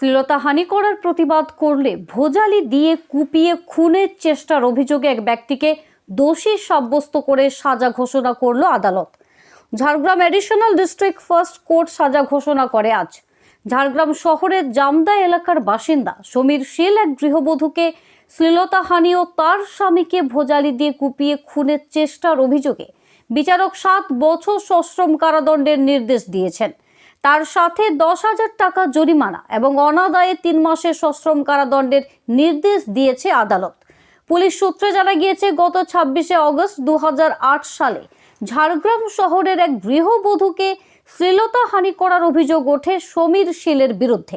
শ্লীলতাহানি করার প্রতিবাদ করলে ভোজালি দিয়ে কুপিয়ে খুনের চেষ্টার অভিযোগে এক ব্যক্তিকে দোষী সাব্যস্ত করে সাজা ঘোষণা করল আদালত। Jhargram additional district first court সাজা ঘোষণা করে আজ। ঝাড়গ্রাম শহরের জামদা এলাকার বাসিন্দা সমীর শীল এক গৃহবধূকে শ্লীলতাহানি ও তার স্বামীকে ভোজালি দিয়ে কুপিয়ে খুনের চেষ্টার অভিযোগে বিচারক সাত বছর সশ্রম কারাদণ্ডের নির্দেশ দিয়েছেন। তার সাথে দশ হাজার টাকা জরিমানা এবং অনাদায়ে তিন মাসের সশ্রম কারাদণ্ডের নির্দেশ দিয়েছে আদালত। পুলিশ সূত্রে জানা গিয়েছে, গত ছাব্বিশে অগস্ট দু সালে ঝাড়গ্রাম শহরের এক গৃহবধূকে শ্লীলতাহানি করার অভিযোগ ওঠে সমীর শীলের বিরুদ্ধে।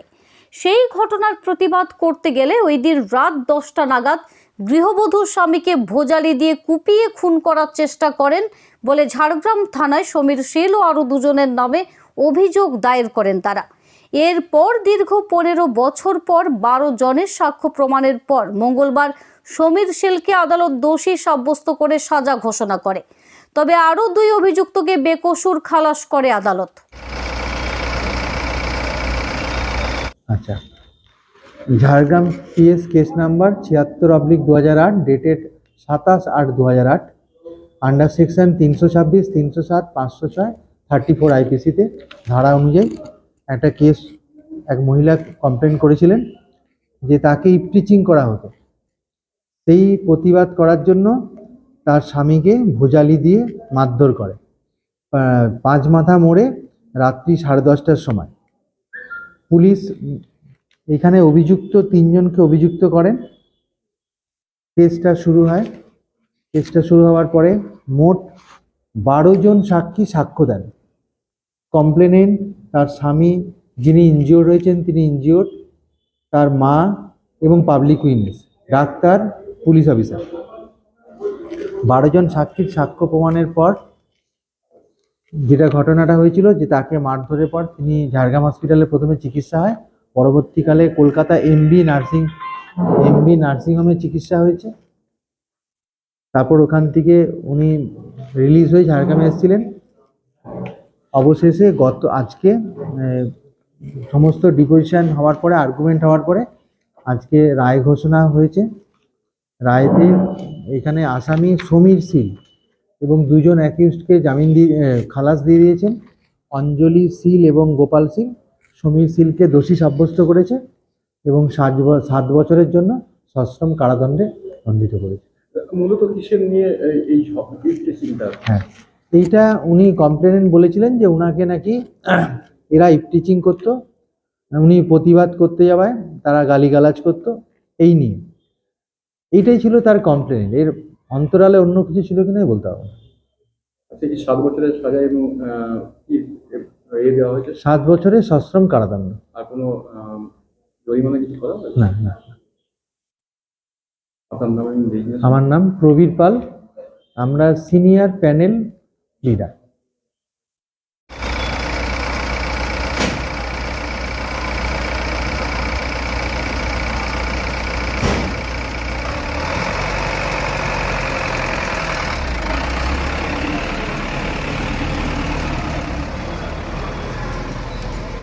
সেই ঘটনার প্রতিবাদ করতে গেলে ওই দিন রাত দশটা নাগাদ গৃহবধূর স্বামীকে ভোজালি দিয়ে কুপিয়ে খুন করার চেষ্টা করেন বলে ঝাড়গ্রাম থানায় সমীর শীল ও আরও দুজনের নামে অভিযোগ দায়ের করেন তারা। এরপর দীর্ঘ পনেরো বছর পর বারো জনের সাক্ষ্য প্রমাণের পর মঙ্গলবার সমীর শীলকে আদালত দোষী সাব্যস্ত করে সাজা ঘোষণা করে। তবে আরও দুই অভিযুক্তকে বেকসুর খালাস করে আদালত। আচ্ছা। ঝাড়গ্রাম পিএস কেস নাম্বার ছিয়াত্তর অবলিক দু হাজার আট, ডেটেড সাতাশ আট দু হাজার আট, আন্ডার সেকশন তিনশো ছাব্বিশ, তিনশো সাত, পাঁচশো ছয় থার্টি ফোর আইপিসিতে ধারা অনুযায়ী একটা কেস এক মহিলা কমপ্লেন করেছিলেন যে তাকে ইপটিচিং করা হতো। সেই প্রতিবাদ করার জন্য তার স্বামীকে ভোজালি দিয়ে মারধর করে। পাঁচ মাথা মোড়ে রাত্রি সাড়ে দশটার সময়। পুলিশ এখানে অভিযুক্ত, তিনজনকে অভিযুক্ত করেন। কেসটা শুরু হয়। কেসটা শুরু হওয়ার পরে মোট বারো জন সাক্ষী সাক্ষ্য দেন। কমপ্লেনেন্ট তার স্বামী যিনি ইনজিওর রয়েছেন তিনি ইনজিওর, তার মা এবং public witness, doctor, police officer. বারো জন সাক্ষীর সাক্ষ্য প্রমাণের পর যেটা ঘটনাটা হয়েছিল যে তাকে মারধরের পর তিনি ঝাড়গ্রাম হসপিটালে প্রথমে চিকিৎসা হয়, পরবর্তীকালে কলকাতা এমবি নার্সিং এমবি নার্সিংহোমে চিকিৎসা হয়েছে। তারপর ওখান থেকে উনি রিলিজ হয়ে ঝাড়গ্রামে এসেছিলেন। অবশেষে গত আজকে সমস্ত ডিপোজিশন হওয়ার পরে আর্গুমেন্ট হওয়ার পরে আজকে রায় ঘোষণা হয়েছে। রায়তে এখানে আসামি সমীর সিং এবং দুজন অ্যাকিউজডকে জামিন দিয়ে খালাস দিয়ে দিয়েছেন। অঞ্জলি সিল এবং গোপাল সিং সমীর সিলকে দোষী সাব্যস্ত করেছে এবং সাত সাত বছরের জন্য সশ্রম কারাদণ্ডে দণ্ডিত করেছে। মূলত কিসের নিয়ে এই- এই হ্যাঁ এইটা উনি কমপ্লেনেন্ট বলেছিলেন যে উনাকে নাকি এরা ইফটিচিং করতো উনি প্রতিবাদ করতে যাওয়ায় তারা গালিগালাজ করতো এই নিয়ে। এইটাই ছিল তার কমপ্লেন এর অন্তরালে অন্য কিছু ছিল কিনা বলতে হবে। আচ্ছা সাত বছরের সাজা এবং সাত বছরে সশ্রম কারাদণ্ড। আর কোনো জরিমানা কিছু করা না না। আমার নাম প্রবীর পাল। আমরা সিনিয়র প্যানেল লিডার।